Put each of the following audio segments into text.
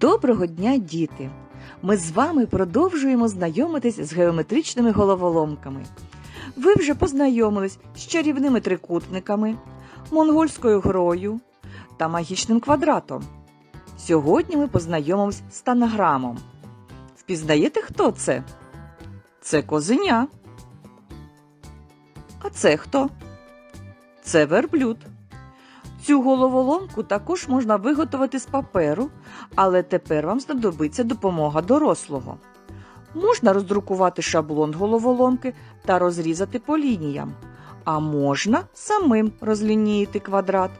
Доброго дня, діти! Ми з вами продовжуємо знайомитись з геометричними головоломками. Ви вже познайомились з чарівними трикутниками, монгольською грою та магічним квадратом. Сьогодні ми познайомимось з танаграмом. Впізнаєте, хто це? Це козеня. А це хто? Це верблюд. Цю головоломку також можна виготовити з паперу, але тепер вам знадобиться допомога дорослого. Можна роздрукувати шаблон головоломки та розрізати по лініям, а можна самим розлініїти квадрат.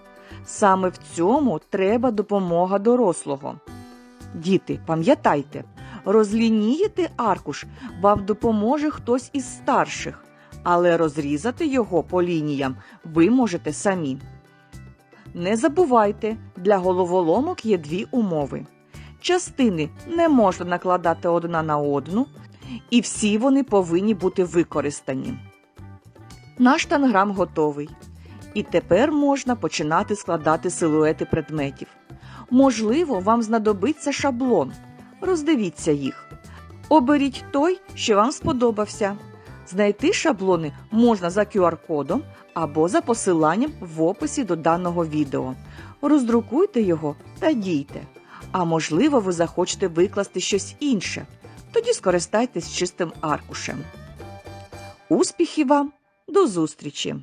Саме в цьому треба допомога дорослого. Діти, пам'ятайте, розлініїти аркуш вам допоможе хтось із старших, але розрізати його по лініям ви можете самі. Не забувайте, для головоломок є дві умови. Частини не можна накладати одна на одну, і всі вони повинні бути використані. Наш танграм готовий. І тепер можна починати складати силуети предметів. Можливо, вам знадобиться шаблон. Роздивіться їх. Оберіть той, що вам сподобався. Знайти шаблони можна за QR-кодом або за посиланням в описі до даного відео. Роздрукуйте його та дійте. А можливо, ви захочете викласти щось інше. Тоді скористайтесь чистим аркушем. Успіхів вам! До зустрічі!